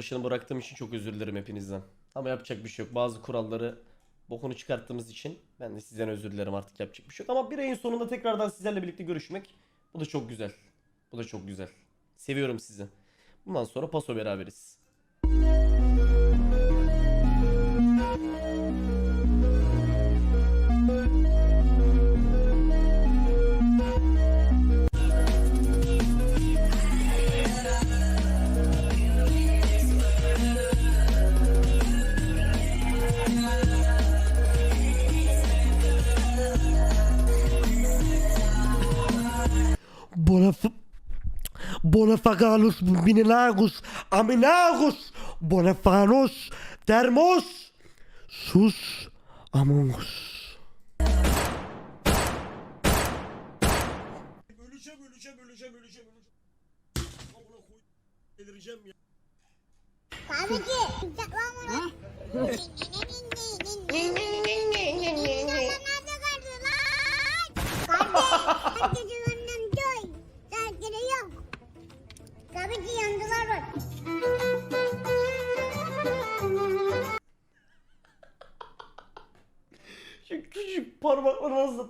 başına bıraktığım için çok özür dilerim hepinizden. Ama yapacak bir şey yok. Bazı kuralları bokunu çıkarttığımız için ben de sizden özür dilerim artık yapacak bir şey yok. Ama bir ayın sonunda tekrardan sizlerle birlikte görüşmek bu da çok güzel. Bu da çok güzel. Seviyorum sizi. Bundan sonra paso beraberiz. Bonafagalus Minelagus Aminagus Bonafanos Termos Sus Amongus Öleceğim, öleceğim, öleceğim, öleceğim, öleceğim. Amına koy. Delireceğim ya. Kahveci. Nerede kaldı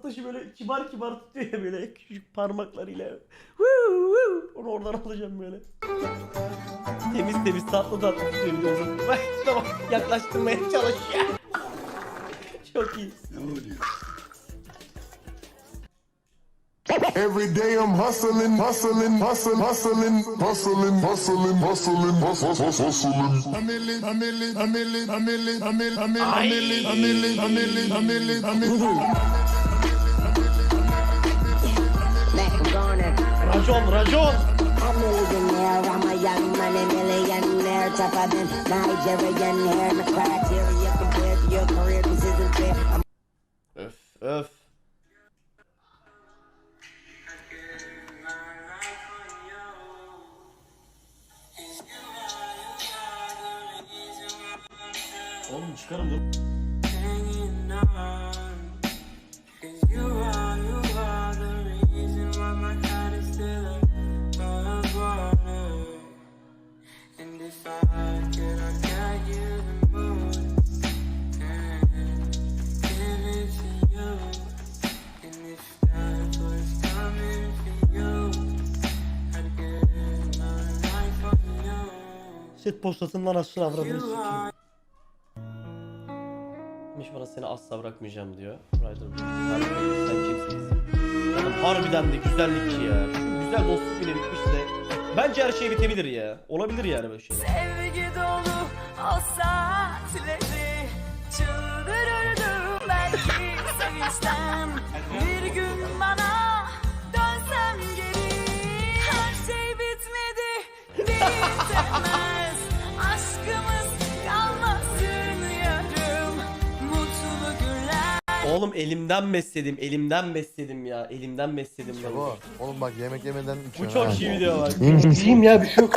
taşı böyle kibar kibar tutuyor ya böyle küçük parmaklarıyla. Onu oradan alacağım böyle. Temiz temiz tatlı tatlı tutuyor biliyorsun. Bak işte bak yaklaştırmaya çalışıyor. Çok iyi. Every day I'm hustling, hustling, hustling, hustling, hustling, hustling, hustling, hustling, hustling. A million, a million, a million, a million, a million, a million, a million, a million, a million, a million, million. Racon racon. A millionaire, I'm money millionaire, tougher than Nigerian hair. My criteria compared to your career, this isn't. I'm Set postasından aşağı avradını sikeyim. Miş bana seni asla bırakmayacağım diyor. Ryder Harbiden sen kimsin? Oğlum harbiden de güzellikçi ya. Şu güzel dostluk bile bitmişse bence her şey bitebilir ya. Olabilir yani böyle şey. Sevgi dolu o saatleri Çıldırırdım belki sevinçten Bir gün bana dönsem geri Her şey bitmedi bitemez Oğlum elimden besledim, elimden besledim ya. Elimden besledim ben. Bu. Oğlum bak yemek yemeden Bu çok iyi video bak. İyiyim ya bir şey yok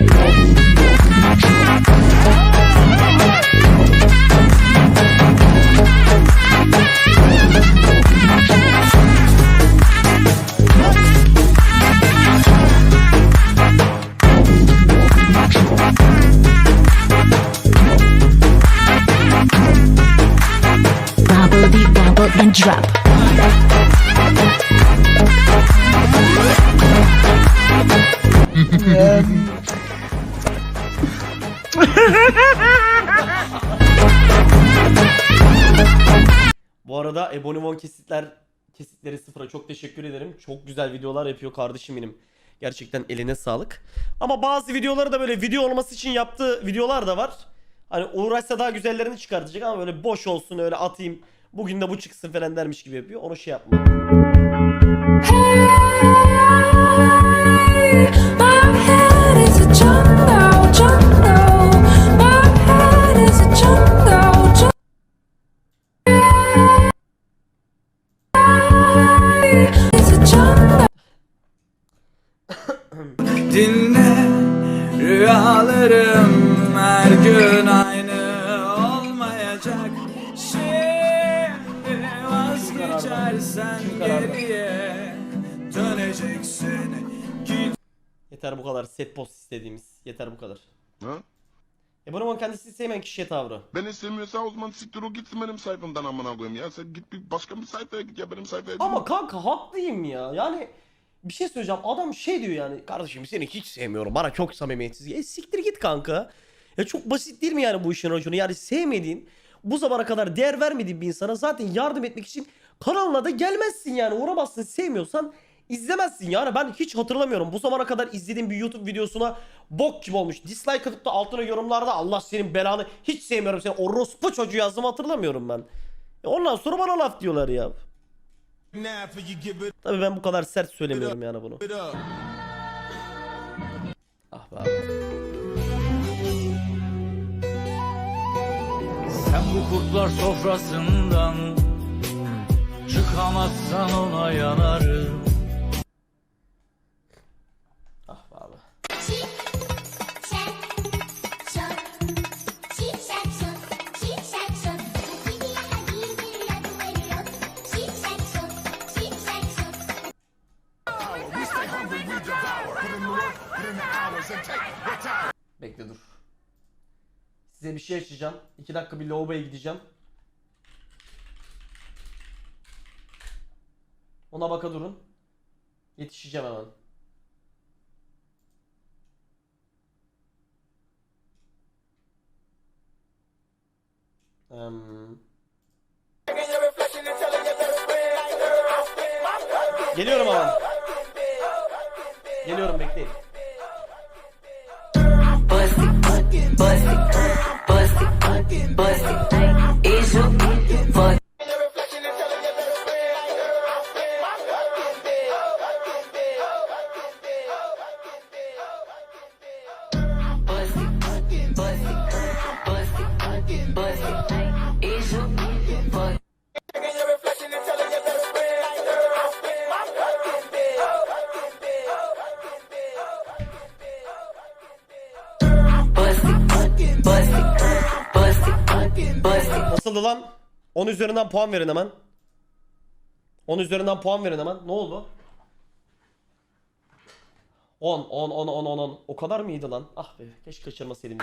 drop. Bu arada Ebonimon kesitler kesitleri sıfıra çok teşekkür ederim. Çok güzel videolar yapıyor kardeşim benim. Gerçekten eline sağlık. Ama bazı videoları da böyle video olması için yaptığı videolar da var. Hani uğraşsa daha güzellerini çıkartacak ama böyle boş olsun öyle atayım. Bugün de bu çıksın falan dermiş gibi yapıyor. Onu şey yapma. My head is a kadar set post istediğimiz. Yeter bu kadar. Ha? E bunu kendisi sevmeyen kişiye tavrı. Beni sevmiyorsan o zaman siktir o gitsin benim sayfamdan amına koyayım ya. Sen git bir başka bir sayfaya git ya benim sayfaya Ama kanka haklıyım ya. Yani bir şey söyleyeceğim. Adam şey diyor yani. Kardeşim seni hiç sevmiyorum. Bana çok samimiyetsiz. E siktir git kanka. Ya çok basit değil mi yani bu işin raconu? Yani sevmediğin, bu zamana kadar değer vermediğin bir insana zaten yardım etmek için kanalına da gelmezsin yani. Uğramazsın. Sevmiyorsan izlemezsin yani. Ben hiç hatırlamıyorum. Bu zamana kadar izlediğim bir YouTube videosuna bok gibi olmuş. Dislike atıp da altına yorumlarda Allah senin belanı hiç sevmiyorum seni. Orospu çocuğu yazdım hatırlamıyorum ben. E ondan sonra bana laf diyorlar ya. Tabii ben bu kadar sert söylemiyorum yani bunu. Ah be abi. Sen bu kurtlar sofrasından Çıkamazsan ona yanarım bir şey açacağım. 2 dakika bir lavaboya gideceğim. Ona baka durun. Yetişeceğim hemen. Em, Geliyorum hemen. Geliyorum bekleyin. Bust it, bust it, bust it, bust 10 üzerinden puan verin hemen. 10 üzerinden puan verin hemen. Ne oldu? 10, 10, 10, 10, 10, 10. O kadar mıydı lan? Ah be, keşke kaçırmasaydım.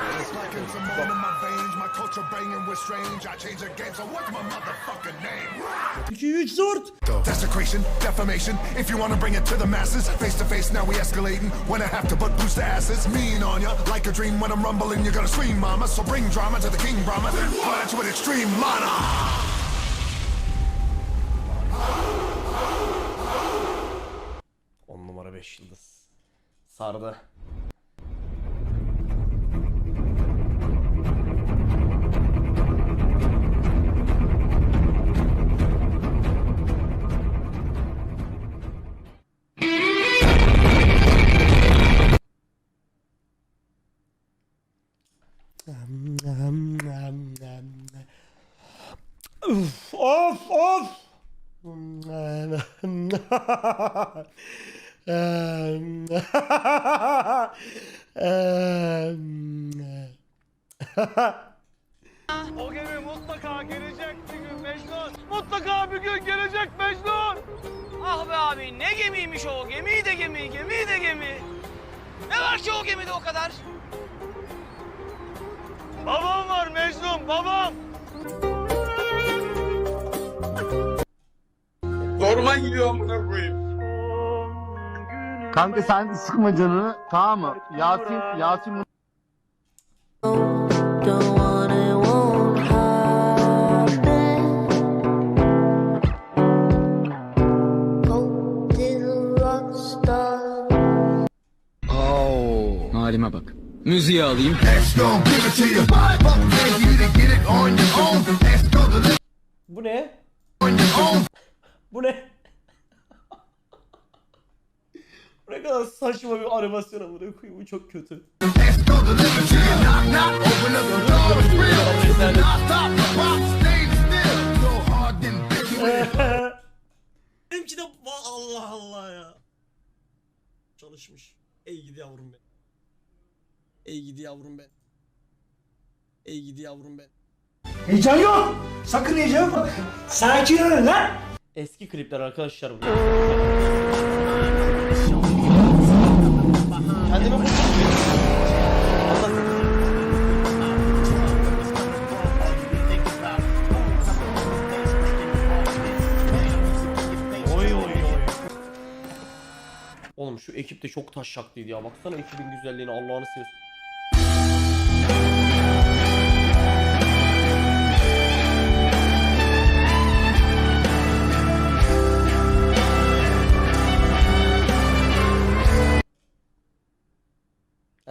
İki, üç, dört. Desecration, defamation. If you wanna bring it to the masses, face to face, now we escalating. When I have to but boost the asses, mean on ya like a dream. When I'm rumbling, you're gonna scream, mama. So bring drama to the king, Brahma. Run at you with extreme lana. On numara 5 yıldız. Sardı. Uf, of of. O gemi mutlaka gelecek bir gün Mecnun Mutlaka bir gün gelecek Mecnun Ah be abi ne gemiymiş o gemi de gemi gemi de gemi. Ne var ki o gemide o kadar? Babam var Mecnun babam Orman gidiyor amına koyayım. Kanka sen de sıkma canını tamam mı? Yasin, Yasin halime bak Müziği alayım Bu ne? Bu ne? Bu ne kadar saçma bir animasyon amına koyayım. Bu çok kötü. Benimki de Allah Allah ya. Çalışmış. Ey gidi yavrum ben. Ey gidi yavrum ben. Ey gidi yavrum ben. Heyecan yok. Sakın heyecan yok. Sakin olun lan. Eski klipler arkadaşlar bu. Kendimi buldum. Oy oy oy. Oğlum şu ekip de çok taşşaklıydı ya. Baksana ekibin güzelliğine Allah'ını seversen.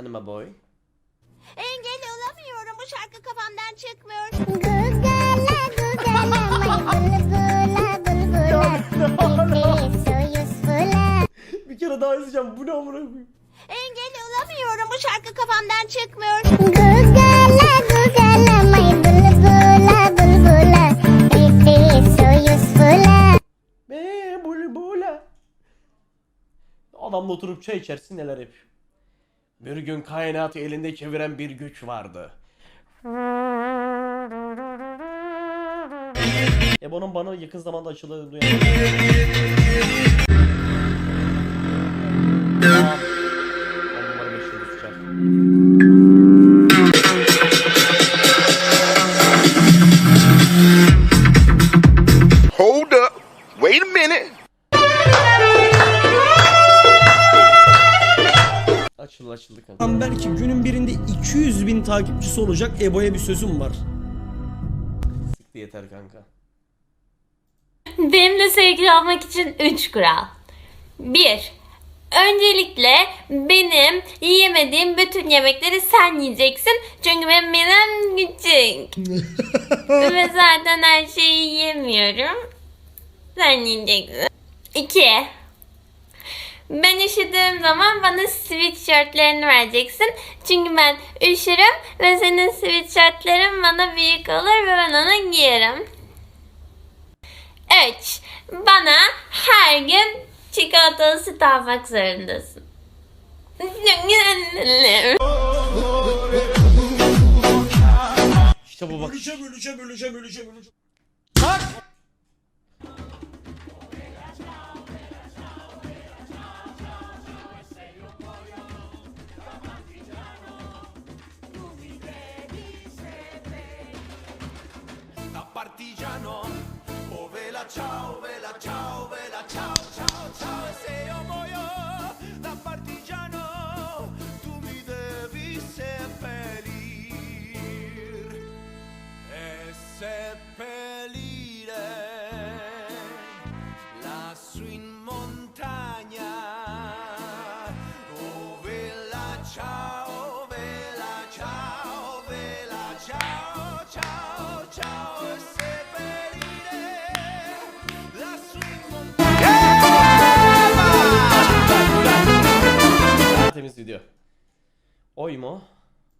Anima boy. Engel olamıyorum. Bu şarkı kafamdan çıkmıyor. Bir kere daha izleyeceğim. Bu ne amına koyayım? Engel olamıyorum. Bu şarkı kafamdan çıkmıyor. Adamla oturup çay içersin neler yapıyor. Bir gün kainatı elinde çeviren bir güç vardı. Ebo'nun bana yakın zamanda açıldığını duyan. Tam belki günün birinde 200 bin takipçisi olacak Ebo'ya bir sözüm var. Sikti yeter kanka. Benimle sevgili olmak için 3 kural. 1. Öncelikle benim yiyemediğim bütün yemekleri sen yiyeceksin. Çünkü benim midem küçük. Ve zaten her şeyi yiyemiyorum. Sen yiyeceksin. 2. Ben üşüdüğüm zaman bana sweatshirtlerini vereceksin. Çünkü ben üşürüm ve senin sweatshirtlerin bana büyük olur ve ben onu giyerim. 3. Bana her gün çikolatalı süt almak zorundasın. İşte bu bak. Öleceğim öleceğim öleceğim öleceğim öleceğim. Temiz Oy mu?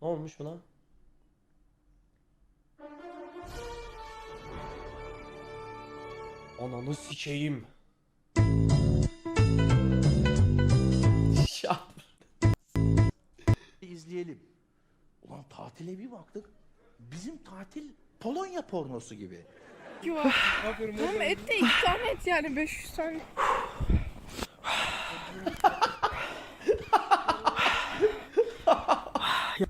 Ne olmuş buna? Ananı sikeyim. Şap. İzleyelim. Ulan tatile bir baktık. Bizim tatil Polonya pornosu gibi. Tamam et de iki tane et yani 500 tane.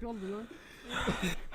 şey oldu lan.